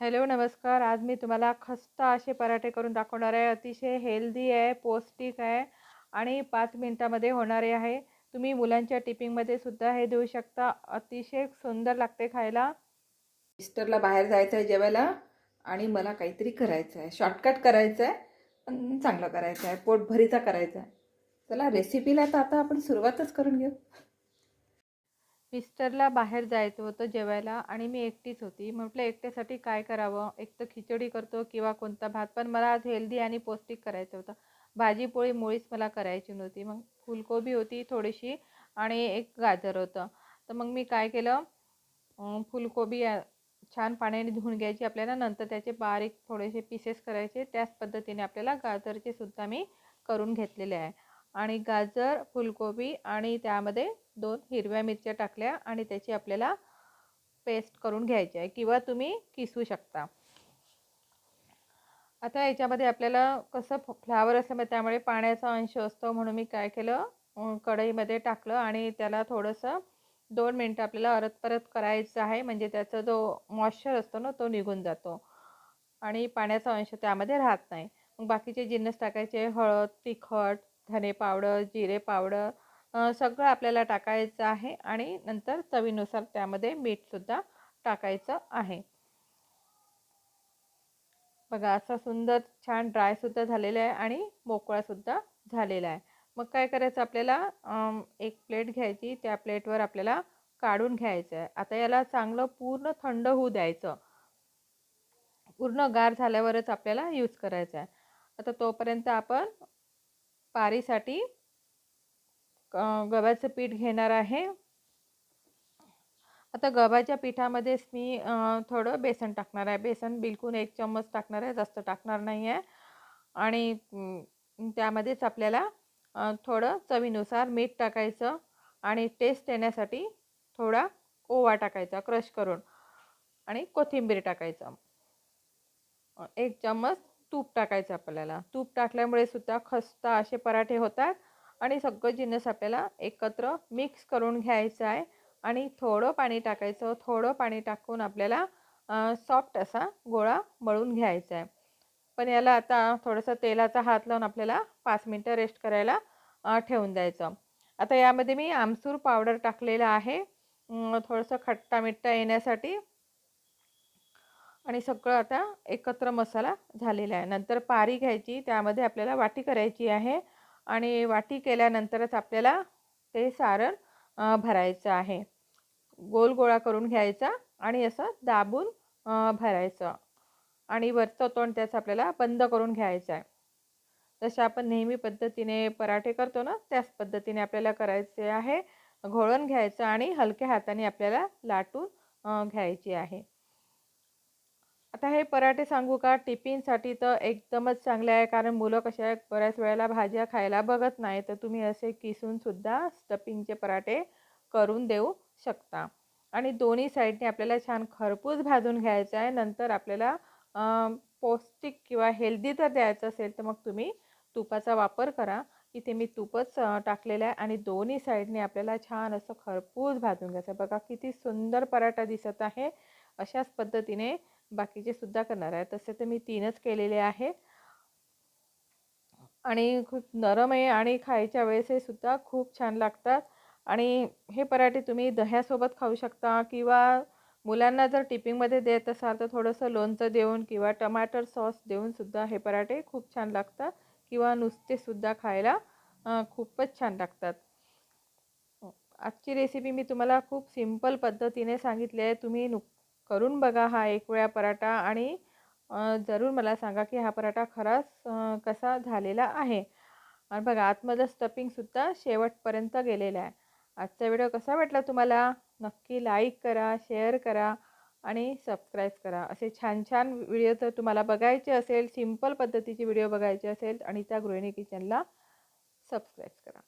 Hello नमस्कार. आज मी तुम्हाला खस्ता असे पराठे करून दाखवणार आहे. अतिशय हेल्दी आहे पौष्टिक आहे आणि पाच मिनटामध्ये होणारे आहे. तुम्ही मुलांच्या टिपिंगमध्ये सुद्धा हे देऊ शकता. अतिशय सुंदर लागते खायला. मिस्टरला बाहेर जायचं आहे जेवायला आणि मला काहीतरी करायचं आहे शॉर्टकट करायचं आहे पण चांगलं करायचं आहे पोटभरीचा करायचा आहे चला रेसिपीला तर आता आपण सुरुवातच करून घेऊ. मिस्टरला बाहेर जायचं होतं जेवायला आणि मी एकटीच होती. म्हटलं एकट्यासाठी काय करावं? एक तर खिचडी करतो किंवा कोणता भात पण मला आज हेल्दी आणि पौष्टिक करायचं होतं. भाजी पोळी मुळीच मला करायची नव्हती. मग फुलकोबी होती थोडीशी आणि एक गाजर होतं. तर मग मी काय केलं? फुलकोबी छान पाण्याने धुवून घ्यायची आपल्याला. नंतर त्याचे बारीक थोडेसे पीसेस करायचे. त्याच पद्धतीने आपल्याला गाजरचे सुद्धा मी करून घेतलेले आहे. आणि गाजर फुलकोबी आणि त्यामध्ये दोन हिरव्या मिरच्या टाकल्या आणि त्याची आपल्याला पेस्ट करून घ्यायची आहे किंवा तुम्ही किसू शकता. आता याच्यामध्ये आपल्याला कसं फ्लावर असल्यामुळे त्यामुळे पाण्याचा अंश असतो म्हणून मी काय केलं कढईमध्ये टाकलं आणि त्याला थोडंसं दोन मिनटं आपल्याला अरत परत करायचं आहे. म्हणजे त्याचा जो मॉइश्चर असतो ना तो निघून जातो. आणि पाण्याचा अंश त्यामध्ये राहत नाही. मग बाकीचे जिन्नस टाकायचे हळद तिखट धने पावडर जिरे पावडर सगळं आपल्याला टाकायचं आहे आणि नंतर चवीनुसार त्यामध्ये मीठसुद्धा टाकायचं आहे. बघा असा सुंदर छान ड्रायसुद्धा झालेला आहे आणि मोकळासुद्धा झालेला आहे. मग काय करायचं आपल्याला? एक प्लेट घ्यायची त्या प्लेटवर आपल्याला काढून घ्यायचं आहे. आता याला चांगलं पूर्ण थंड होऊ द्यायचं. पूर्ण गार झाल्यावरच आपल्याला यूज करायचं आहे. आता तोपर्यंत आपण पारीसाठी गव्हाचं पीठ घेणार आहे. आता गव्हाच्या पिठामध्येच मी थोडं बेसन टाकणार आहे. बेसन बिलकुल एक चम्मच टाकणार आहे जास्त टाकणार नाही आहे. आणि त्यामध्येच आपल्याला थोडं चवीनुसार मीठ टाकायचं आणि टेस्ट येण्यासाठी थोडा ओवा टाकायचा क्रश करून. आणि कोथिंबीर टाकायचं. एक चम्मच तूप टाकायचं आपल्याला. तूप टाकल्यामुळे सुद्धा खस्ता असे पराठे होतात. आणि सगळं जिन्नस आपल्याला एकत्र मिक्स करून घ्यायचं आहे. आणि थोडं पाणी टाकायचं थोडं पाणी टाकून आपल्याला सॉफ्ट असा गोळा मळून घ्यायचा आहे. पण याला आता थोडंसं तेलाचा हात लावून आपल्याला पाच मिनटं रेस्ट करायला ठेवून द्यायचं. आता यामध्ये मी आमसूर पावडर टाकलेलं आहे. थोडंसं खट्टा मिठ्ठा येण्यासाठी. आणि सगळं आता एकत्र मसाला झालेला आहे. नंतर पारी घ्यायची त्यामध्ये आपल्याला वाटी करायची आहे. आणि वाटी केल्यानंतरच आपल्याला ते सारण भरायचं आहे. गोल गोळा करून घ्यायचा आणि असं दाबून भरायचं. आणि वरचं तोंड त्याचं आपल्याला बंद करून घ्यायचं आहे. जसं आपण नेहमी पद्धतीने पराठे करतो ना त्याच पद्धतीने आपल्याला करायचे आहे. घोळून घ्यायचं आणि हलक्या हाताने आपल्याला लाटून घ्यायची आहे. आता हे पराठे सांगू का? टिफिनसाठी तर एकदमच चांगले आहे कारण मुलं कशा आहे बऱ्याच वेळेला भाज्या खायला बघत नाही. तर तुम्ही असे किसूनसुद्धा स्टफिंगचे पराठे करून देऊ शकता. आणि दोन्ही साईडने आपल्याला छान खरपूस भाजून घ्यायचं आहे. नंतर आपल्याला पौष्टिक किंवा हेल्दी जर द्यायचं असेल तर मग तुम्ही तुपाचा वापर करा. इथे मी तूपच टाकलेलं आहे आणि दोन्ही साईडने आपल्याला छान असं खरपूस भाजून घ्यायचं बघा किती सुंदर पराठा दिसत आहे. अशाच पद्धतीने बाकीचे सुद्धा करणार आहे. तसे तर मी तीनच केलेले आहे आणि खूप नरम आहे आणि खायच्या वेळेस हे सुद्धा खूप छान लागतात. आणि हे पराठे तुम्ही दह्यासोबत खाऊ शकता किंवा मुलांना जर टिपिंगमध्ये देत असाल तर थोडंसं लोणचं देऊन किंवा टमाटर सॉस देऊन सुद्धा हे पराठे खूप छान लागतात किंवा नुसतेसुद्धा खायला खूपच छान लागतात. आजची रेसिपी मी तुम्हाला खूप सिंपल पद्धतीने सांगितली आहे. तुम्ही नुक करून बघा हा एक वेळा पराठा आणि जरूर मला सांगा की हा पराठा खराच कसा झालेला आहे? आणि बघा आतमधलं स्टपिंगसुद्धा शेवटपर्यंत गेलेला आहे. आजचा व्हिडिओ कसा वाटला तुम्हाला? नक्की लाईक करा शेअर करा आणि सबस्क्राईब करा. असे छान छान व्हिडिओ जर तुम्हाला बघायचे असेल सिंपल पद्धतीचे व्हिडिओ बघायचे असेल आणि त्या गृहिणी किचनला सबस्क्राईब करा.